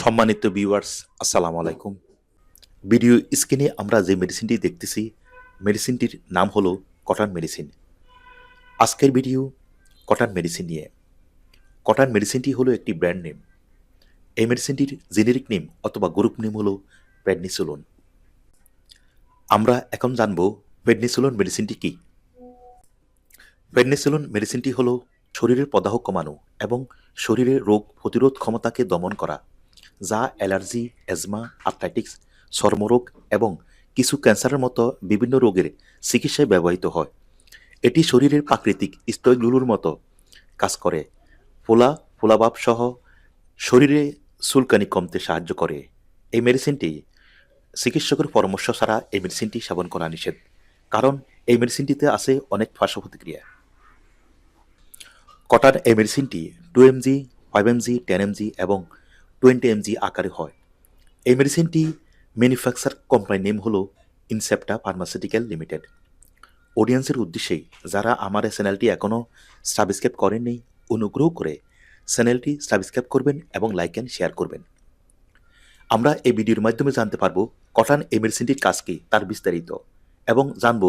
সম্মানিত ভিউয়ার্স আসসালামু আলাইকুম। ভিডিও স্ক্রিনে আমরা যে মেডিসিনটি দেখতেছি মেডিসিনটির নাম হলো কটন মেডিসিন আজকের ভিডিও কটন মেডিসিন নিয়ে। কটন মেডিসিনটি হলো একটি ব্র্যান্ড নেম এই মেডিসিনটির জেনেরিক নেম অথবা গ্রুপ নেম হলো প্রেডনিসোলন আমরা এখন জানব প্রেডনিসোলন মেডিসিনটি কী। প্রেডনিসোলন মেডিসিনটি হলো শরীরের প্রদাহ কমানো এবং শরীরের রোগ প্রতিরোধ ক্ষমতাকে দমন করা। যা অ্যালার্জি অ্যাজমা আর্থ্রাইটিক্স চর্মরোগ এবং কিছু ক্যান্সারের মতো বিভিন্ন রোগের চিকিৎসায় ব্যবহৃত হয়। এটি শরীরের প্রাকৃতিক স্তরগুলোর মতো কাজ করে। ফোলা, ফোলাভাব সহ শরীরে চুলকানি কমতে সাহায্য করে। এই মেডিসিনটি চিকিৎসকের পরামর্শ ছাড়া এই মেডিসিনটি সেবন করা নিষেধ, কারণ এই মেডিসিনটিতে আছে অনেক পার্শ্ব প্রতিক্রিয়া কটার এই মেডিসিনটি two mg, five mg, ten mg এবং টোয়েন্টি এমজি আকারে হয়। এই মেডিসিনটি ম্যানুফ্যাকচার কোম্পানির নেম হলো ইনসেপ্টা ফার্মাসিউটিক্যাল লিমিটেড অডিয়েন্সের উদ্দেশ্যে যারা আমার এই চ্যানেলটি এখনও সাবস্ক্রাইব করেননি, অনুগ্রহ করে চ্যানেলটি সাবস্ক্রাইব করবেন এবং লাইক অ্যান্ড শেয়ার করবেন। আমরা এই ভিডিওর মাধ্যমে জানতে পারব কটান এই মেডিসিনটির কাজ কী, তার বিস্তারিত এবং জানব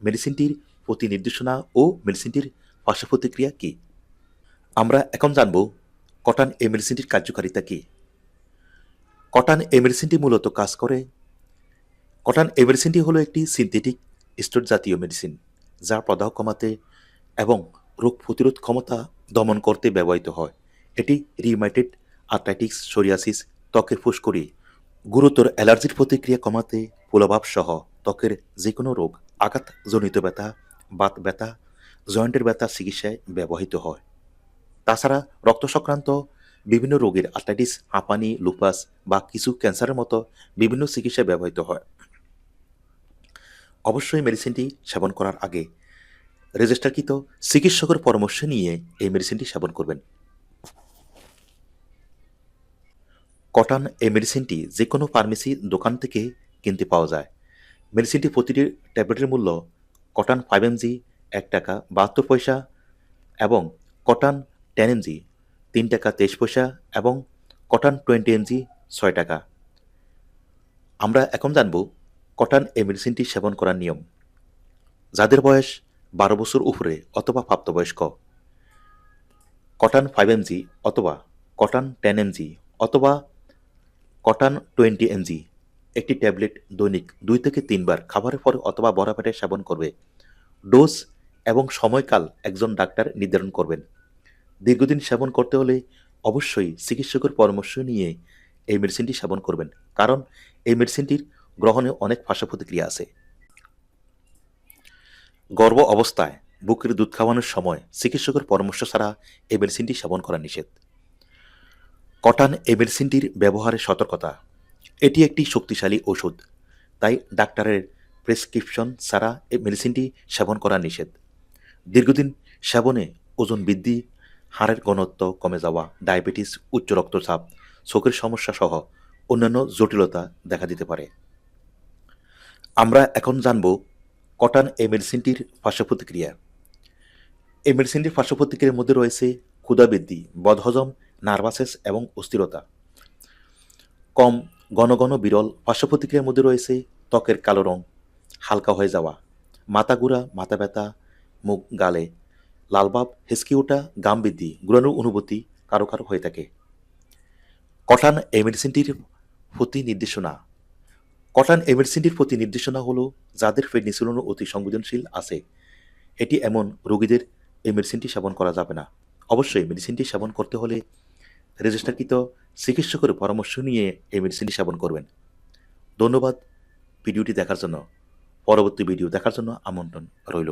মেডিসিনটির প্রতি নির্দেশনা ও মেডিসিনটির পার্শ্ব প্রতিক্রিয়া কী। আমরা এখন জানব কটান মেডিসিনটির কার্যকারিতা কী? কটান মেডিসিনটি মূলত কাজ করে, কটান মেডিসিনটি হলো একটি সিনথেটিক স্টোর জাতীয় মেডিসিন, যা প্রদাহ কমাতে এবং রোগ প্রতিরোধ ক্ষমতা দমন করতে ব্যবহৃত হয়। এটি রিউমাইটেড আর্থ্রাইটিক্স সোরিয়াসিস, ত্বকের ফুসকুড়ি, গুরুতর অ্যালার্জির প্রতিক্রিয়া কমাতে সহ ত্বকের যে কোনো রোগ, আঘাতজনিত ব্যথা, বাত ব্যথা, জয়েন্টের ব্যথা চিকিৎসায় ব্যবহৃত হয়। তাছাড়া রক্ত সংক্রান্ত বিভিন্ন রোগের আর্থাইটিস হাঁপানি লুপাস বা কিছু ক্যান্সারের মতো বিভিন্ন চিকিৎসায় ব্যবহৃত হয়। অবশ্যই মেডিসিনটি সেবন করার আগে রেজিস্টারকৃত চিকিৎসকের পরামর্শ নিয়ে এই মেডিসিনটি সেবন করবেন। কটন এই মেডিসিনটি যে কোনো ফার্মেসি দোকান থেকে কিনতে পাওয়া যায়। মেডিসিনটি প্রতিটি ট্যাবলেটের মূল্য কটন ফাইভ এমজি এক টাকা বাহাত্তর পয়সা এবং কটান টেন এমজি তিন টাকা তেইশ পয়সা এবং কটন টোয়েন্টি এমজি ছয় টাকা। আমরা এখন জানব কটন এই মেডিসিনটি সেবন করার নিয়ম। যাদের বয়স বারো বছর উপরে অথবা প্রাপ্তবয়স্ক। কটন ফাইভ এমজি অথবা কটান টেন এমজি অথবা কটন টোয়েন্টি এমজি একটি ট্যাবলেট দৈনিক দুই থেকে তিনবার খাবারের পরে অথবা বড় পেটে সেবন করবে। ডোজ এবং সময়কাল একজন ডাক্তার নির্ধারণ করবেন। দীর্ঘদিন সেবন করতে হলে অবশ্যই চিকিৎসকের পরামর্শ নিয়ে এই মেডিসিনটি সেবন করবেন। কারণ এই মেডিসিনটির গ্রহণে অনেক পার্শ্ব প্রতিক্রিয়া আছে। গর্ভ অবস্থায় বুকের দুধ খাওয়ানোর সময় চিকিৎসকের পরামর্শ ছাড়া এই মেডিসিনটি সেবন করা নিষেধ। কটান এই মেডিসিনটির ব্যবহারের সতর্কতা। এটি একটি শক্তিশালী ওষুধ, তাই ডাক্তারের প্রেসক্রিপশন ছাড়া এই মেডিসিনটি সেবন করা নিষেধ। দীর্ঘদিন সেবনে ওজন বৃদ্ধি হাড়ের ঘনত্ব কমে যাওয়া, ডায়াবেটিস, উচ্চ রক্তচাপ, চোখের সমস্যা সহ অন্যান্য জটিলতা দেখা দিতে পারে। আমরা এখন জানব কটান এই মেডিসিনটির পার্শ্ব প্রতিক্রিয়া এই মেডিসিনটির পার্শ্ব প্রতিক্রিয়ার মধ্যে রয়েছে ক্ষুধাবৃদ্ধি বদহজম নার্ভাসেস এবং অস্থিরতা। কম, ঘন ঘন বিরল পার্শ্ব প্রতিক্রিয়ার মধ্যে রয়েছে ত্বকের কালো রং, হালকা হয়ে যাওয়া, মাথা গুঁড়া মাথা ব্যথা, মুখ গালে লালবাব হেসকি ওঠা গাম বৃদ্ধি গুড়ানোর অনুভূতি কারও কারও হয়ে থাকে। কটান এই মেডিসিনটির প্রতি নির্দেশনা। কটান এই মেডিসিনটির প্রতি নির্দেশনা হলো যাদের ফেডনিসিলন অতি সংবেদনশীল আছে। এটি এমন রোগীদের এই মেডিসিনটি সেবন করা যাবে না। অবশ্যই মেডিসিনটি সেবন করতে হলে রেজিস্টারকৃত চিকিৎসকের পরামর্শ নিয়ে এই মেডিসিনটি সেবন করবেন। ধন্যবাদ ভিডিওটি দেখার জন্য। পরবর্তী ভিডিও দেখার জন্য আমন্ত্রণ রইল।